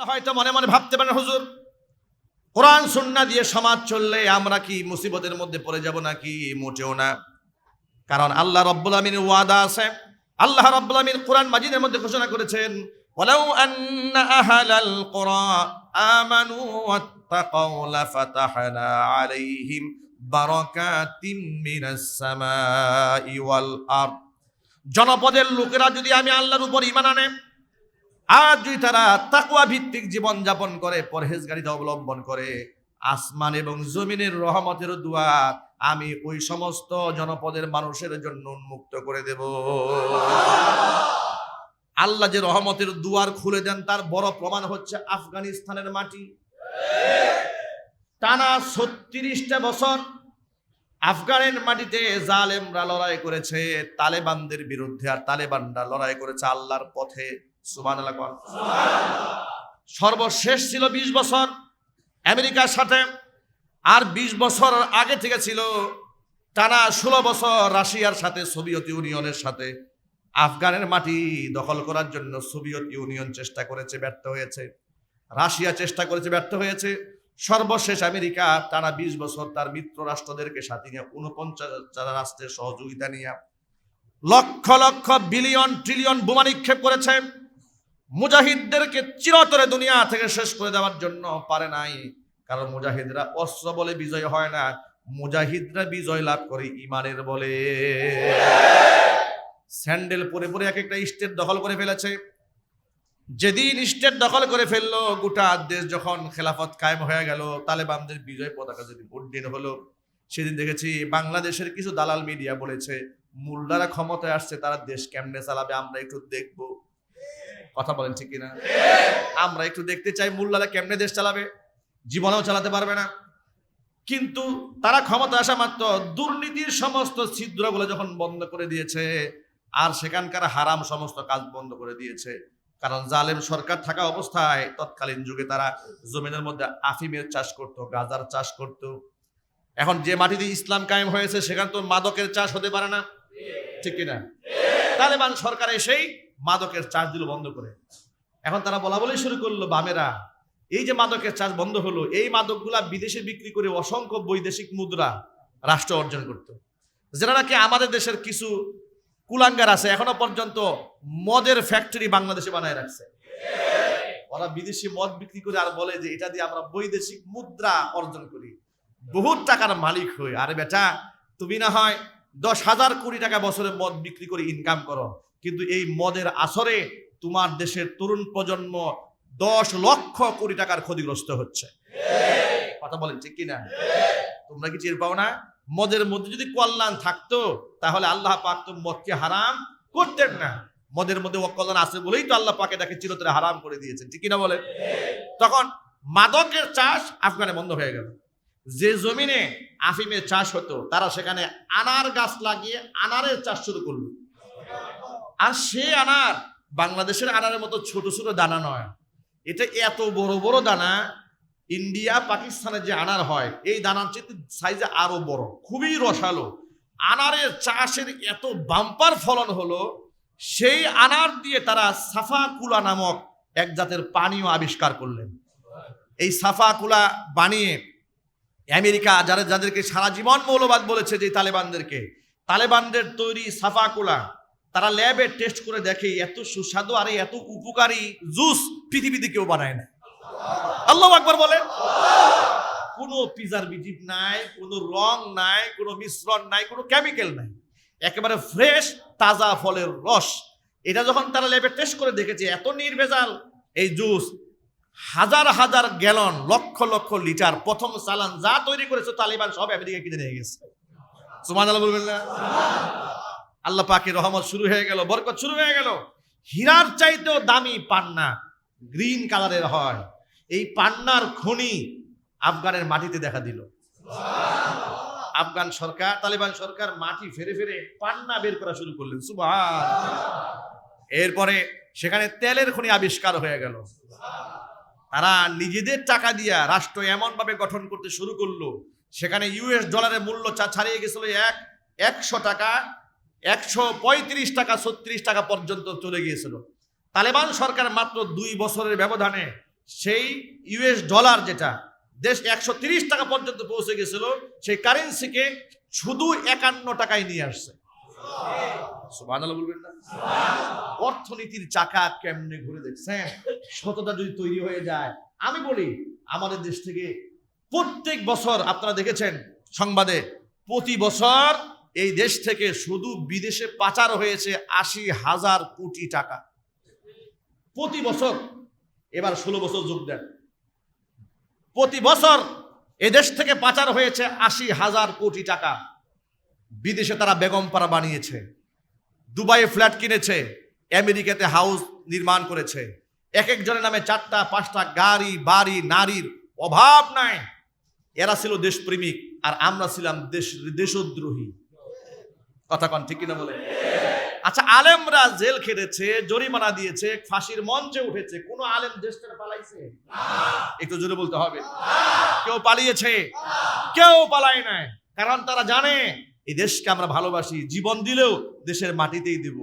হয়তো মনে মনে ভাবতে পারেন হুজুর কোরআন সুন্না দিয়ে সমাজ চললে আমরা কি মুসিবতের মধ্যে পড়ে যাব নাকি মোটেও না কারণ আল্লাহ রব্বুল আমিনের ওয়াদা আছে আল্লাহ রব্বুল আমিন কোরআন মাজিদের মধ্যে ঘোষণা করেছেন ولو أن أهل القرى آمنوا واتقوا لفتحنا عليهم بركات من السماء والأرض জনপদের লোকেরা যদি আমি আল্লাহর উপর ইমান আনে আর যদি তারা তাকুয়া ভিত্তিক জীবন যাপন করে, পরহেজগারিতা অবলম্বন করে, আসমান এবং জমিনের রহমতের দুয়ার আমি ওই সমস্ত জনপদের মানুষের জন্য উন্মুক্ত করে দেব। আল্লাহ যে রহমতের দুয়ার খুলে দেন, তার বড় প্রমাণ হচ্ছে আফগানিস্তানের মাটি। টানা ছত্রিশটা বছর আফগানের মাটিতে জালেমরা লড়াই করেছে, তালেবানদের বিরুদ্ধে, আর তালেবানরা লড়াই করেছে আল্লাহর পথে। সুবান সর্বশেষ ছিল ২০ বছর আমেরিকার সাথে, আর ২০ বছর আগে থেকে ছিল টানা ষোলো বছর রাশিয়ার সাথে, সোভিয়েত ইউনিয়নের সাথে। আফগানের মাটি দখল করার জন্য সোভিয়েত ইউনিয়ন চেষ্টা করেছে, ব্যর্থ হয়েছে। রাশিয়া চেষ্টা করেছে, ব্যর্থ হয়েছে। সর্বশেষ আমেরিকা টানা বিশ বছর তার মিত্র রাষ্ট্রদেরকে সাথে নিয়ে উনপঞ্চাশ রাষ্ট্রের সহযোগিতা নিয়ে লক্ষ লক্ষ বিলিয়ন ট্রিলিয়ন বোমা নিক্ষেপ করেছে। মুজাহিদদেরকে চিরতরে দুনিয়া থেকে শেষ করে দেওয়ার জন্য পারে নাই। কারণ মুজাহিদরা অস্ত্র বলে বিজয় হয় না, মুজাহিদরা বিজয় লাভ করে ইমানের বলে। স্যান্ডেল পরে পরে এক একটা স্টেট দখল করে ফেলেছে। যেদিন স্টেট দখল করে ফেলল, গোটা দেশ যখন খেলাফত কায়েম হয়ে গেল, তালেবানদের বিজয় পতাকা যেদিন উড্ডীন হলো, সেদিন দেখেছি বাংলাদেশের কিছু দালাল মিডিয়া বলেছে, মুল্লারা ক্ষমতায় আসছে, তারা দেশ কেমনে চালাবে, আমরা একটু দেখব। কথা বলেন ঠিক কিনা? আমরা একটু দেখতে চাই মুল্লারা কেমনে দেশ চালাবে। জীবনেও চালাতে পারবে না। কিন্তু তারা ক্ষমতা আসা মাত্র দুর্নীতির সমস্ত ছিদ্রগুলো যখন বন্ধ করে দিয়েছে, আর সেখানকার হারাম সমস্ত কাজ বন্ধ করে দিয়েছে, কারণ জালেম সরকার থাকা অবস্থায় তৎকালীন যুগে তারা জমিনের মধ্যে আফিমের চাষ করত, গাজার চাষ করত। এখন যে মাটিতে ইসলাম কায়েম হয়েছে, সেখানে তো মাদকের চাষ হতে পারে না। ঠিক কিনা? তালেবান সরকার এসেই মাদকের চাষ দিল বন্ধ করে। এখন তারা বলা বলেই শুরু করল, বামেরা, এই যে মাদকের চাষ বন্ধ হলো, এই মাদকগুলা বিদেশে বিক্রি করে অসংখ্য বৈদেশিক মুদ্রা রাষ্ট্র অর্জন করত। যেটা নাকি আমাদের দেশের কিছু কুলাঙ্গার আছে, এখনও পর্যন্ত মদের ফ্যাক্টরি বাংলাদেশে বানায় রাখছে। ওরা বিদেশি মদ বিক্রি করে আর বলে যে, এটা দিয়ে আমরা বৈদেশিক মুদ্রা অর্জন করি। বহুত টাকার মালিক হই। আরে বেটা, তুমি না হয় দশ হাজার কোটি টাকা বছরে মদ বিক্রি করে ইনকাম করো। কিন্তু এই মদের আসরে তোমার দেশের তরুণ প্রজন্ম দশ লক্ষ কোটি টাকার ক্ষতিগ্রস্ত হচ্ছে। কথা বলেন, ঠিক কিনা? তোমরা কি টের পাও না? মদের মধ্যে যদি কল্যাণ থাকতো, তাহলে আল্লাহ পাক তো মদকে হারাম করতেন না। মদের মধ্যে অকল্যাণ আছে বলেই তো আল্লাহ পাকে তাকে চিরতরে হারাম করে দিয়েছেন, ঠিক কিনা বলে তখন মাদকের চাষ আফগানে বন্ধ হয়ে গেল। যে জমিনে আফিমের চাষ হতো, তারা সেখানে আনার গাছ লাগিয়ে আনারের চাষ শুরু করল। আর সে আনার, বাংলাদেশের আনারের মতো ছোট ছোট দানা নয়। এটা এত বড় বড় দানা, ইন্ডিয়া পাকিস্তানের যে আনার হয়, এই দানার চেয়ে সাইজে আরও বড়, খুবই রসালো। আনারের চাষের এত বাম্পার ফলন হলো, সেই আনার দিয়ে তারা সাফা কুলা নামক এক জাতের পানীয় আবিষ্কার করলেন। এই সাফা কুলা বানিয়ে আমেরিকা যারা যাদেরকে সারা জীবন মৌলবাদ বলেছে যে তালেবানদেরকে, তালেবানদের তৈরি সাফা কুলা তারা ল্যাবে টেস্ট করে দেখে এত সুস্বাদু আর এত উপকারী জুস পৃথিবীতে কেউ বানায় না। আল্লাহ আকবর বলে কোনো প্রিজারভেটিভ নাই, কোনো রং নাই, কোনো মিশ্রণ নাই, কোনো কেমিক্যাল নাই। একেবারে ফ্রেশ তাজা ফলের রস। এটা যখন তারা ল্যাবে টেস্ট করে দেখেছে, এত নির্ভেজাল এই জুস হাজার হাজার গ্যালন লক্ষ লক্ষ লিটার, প্রথম চালান যা তৈরি করেছে তালিবান সব আমেরিকা কিনে নিয়ে গেছে। সুমান আল্লাহ বলবেন না? আল্লাহ পাকের রহমত শুরু হয়ে গেল, বরকত শুরু হয়ে গেল। হীরার চাইতেও দামি পান্না, গ্রিন কালারের হয়। এই পান্নার খনি আফগানের মাটিতে দেখা দিল। আফগান সরকার, তালিবান সরকার মাটি ফেরে ফেরে পান্না বের করা শুরু করলেন সুবহান এরপরে সেখানে তেলের খনি আবিষ্কার হয়ে গেল। তারা নিজেদের টাকা দিয়া রাষ্ট্র এমন ভাবে গঠন করতে শুরু করল, সেখানে ইউএস ডলারের মূল্য ছাড়িয়ে গেছিল এক একশো টাকা একশো পঁয়ত্রিশ টাকা, ছত্রিশ টাকা পর্যন্ত চলে গিয়েছিল। তালেবান সরকার মাত্র দুই বছরের ব্যবধানে সেই ইউএস ডলার যেটা, দেশ একশো তিরিশ টাকা পর্যন্ত পৌঁছে গেছিল সেই কারেন্সিকে শুধু একান্ন টাকায় নিয়ে আসছে। অর্থনীতির চাকা কেমনে ঘুরে দেখছেন? সততা যদি তৈরি হয়ে যায়, আমি বলি, আমাদের দেশ থেকে প্রত্যেক বছর, আপনারা দেখেছেন সংবাদে, প্রতি বছর এই দেশ থেকে শুধু বিদেশে পাচার হয়েছে আশি হাজার কোটি টাকা। প্রতি বছর, এবার ষোলো বছর যোগ দেন। প্রতি বছর এদেশ থেকে পাচার হয়েছে আশি হাজার কোটি টাকা। বিদেশে তারা বেগমপাড়া বানিয়েছে, দুবাইয়ে ফ্ল্যাট কিনেছে, আমেরিকাতে হাউস নির্মাণ করেছে। এক একজনের নামে চারটা, পাঁচটা গাড়ি, বাড়ি, নারীর অভাব নাই। এরা ছিল দেশপ্রেমিক আর আমরা ছিলাম দেশ, দেশদ্রোহী। কথা কন, ঠিক কিনা বলে? আচ্ছা আলেমরা জেল খেটেছে, জরিমানা দিয়েছে, ফাঁসির মঞ্চে উঠেছে, কোন আলেম দেশ থেকে পালাইছে? একটু জোরে বলতে হবে। কেউ পালিয়েছে, কেউ পালায় নাই। কারণ তারা জানে, এই দেশকে আমরা ভালোবাসি, জীবন দিলেও দেশের মাটিতেই দিব।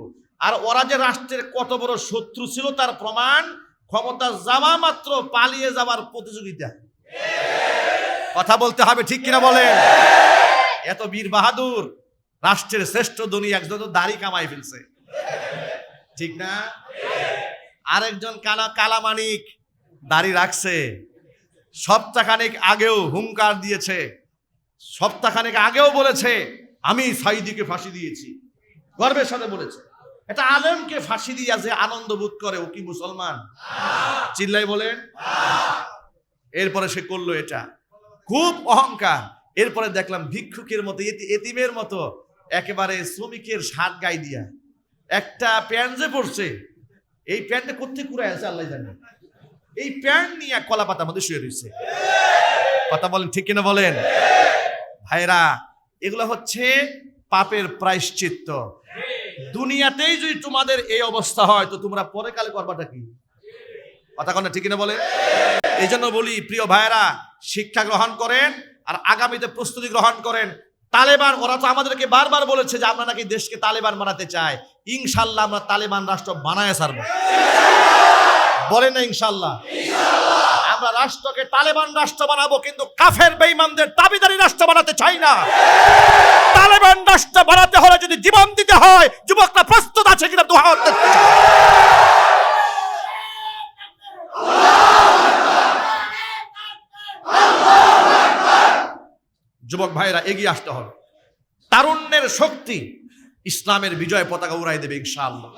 আর ওরা যে রাষ্ট্রের কত বড় শত্রু ছিল, তার প্রমাণ ক্ষমতা যাওয়া মাত্র পালিয়ে যাওয়ার প্রতিযোগিতা। কথা বলতে হবে, ঠিক কিনা বলেন এত বীর বাহাদুর রাষ্ট্রের শ্রেষ্ঠ ধনী একজন তো দাড়ি কামাই ফেলছে। ঠিক না? আরেকজন কালা কালামানিক দাড়ি রাখছে। সপ্তাহখানেক আগেও হুঙ্কার দিয়েছে। সপ্তাহখানেক আগেও বলেছে, আমি সাইদিকে ফাঁসি দিয়েছি। গর্বের সাথে বলেছে। এটা আলেমকে ফাঁসি দিয়া যে আনন্দ বোধ করে, ও কি মুসলমান? চিল্লাই বলেন। এরপরে সে করল এটা। খুব অহংকার। এরপরে দেখলাম ভিক্ষুকের মতো, এতি- এতিমের মতো একেবারে শ্রমিকের শার্ট গাই দিয়া। একটা প্যান্ট যে পড়ছে। এই প্যান্টে কোথেকে কুড়ায় আছে আল্লাহ জানে। এই প্যান্ট নিয়ে কলা পাতার মধ্যে শুয়ে রয়েছে। কথা বলেন, ঠিক কিনা বলেন? ভাইরা এগুলো হচ্ছে পাপের প্রায়শ্চিত্ত। দুনিয়াতেই যদি তোমাদের এই অবস্থা হয়, তো তোমরা পরে কালে করবাটা কি? কথা কথা ঠিক কিনা বলেন? এই জন্য বলি, প্রিয় ভাইয়েরা, শিক্ষা গ্রহণ করেন আর আগামীতে প্রস্তুতি গ্রহণ করেন। তালেবান ওরা তো আমাদেরকে বারবার বলেছে যে আমরা নাকি দেশকে তালেবান বানাতে চাই। ইনশাল্লাহ আমরা তালেবান রাষ্ট্র বানায় ছাড়বো। বলেন না ইনশাল্লাহ আমরা রাষ্ট্রকে তালেবান রাষ্ট্র বানাবো কিন্তু কাফের বেঈমানদের দাবিদারি রাষ্ট্র বানাতে চাই না। তালেবান রাষ্ট্র বানাতে হলে যদি জীবন দিতে হয় যুবকরা প্রস্তুত আছে কিনা দুহাত দেখতে চাই। যুবক ভাইরা এগিয়ে আসতে হবে। তারুণ্যের শক্তি ইসলামের বিজয় পতাকা উড়াই দেবে ইনশাআল্লাহ।